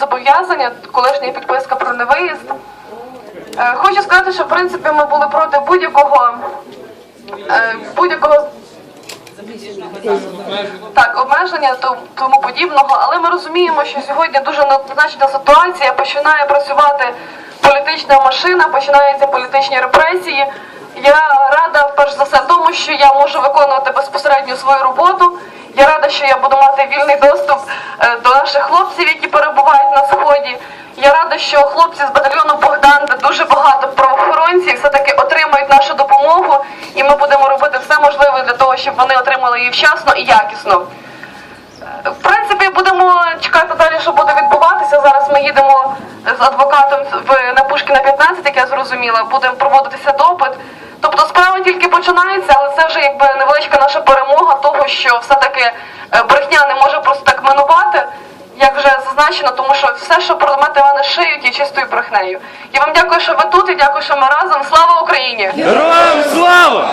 зобов'язання, колишня підписка про невиїзд. Е, Хочу сказати, що в принципі ми були проти будь-якого е, будь-якого так, обмеження тому подібного, але ми розуміємо, що сьогодні дуже неоднозначна ситуація, починає працювати політична машина, починаються політичні репресії. Я рада перш за все тому, що я можу виконувати безпосередньо свою роботу. Я рада, що я буду мати вільний доступ до наших хлопців, які перебувають на сході. Я рада, що хлопці з батальйону Богдан, де дуже багато правоохоронців, все-таки отримають нашу допомогу, і ми будемо робити все можливе для того, щоб вони отримали її вчасно і якісно. В принципі, будемо чекати далі, що буде відбуватися. Зараз ми їдемо з адвокатом в на Пушкіна 15, як я зрозуміла, буде проводитися допит. Тобто справа тільки починається, але це вже якби невеличка наша перемога того, що все-таки е, брехня не може просто як вже зазначено, тому що все, що проти мене шиють, є чистою брехнею. Я вам дякую, що ви тут, і дякую, що ми разом. Слава Україні! Героям слава!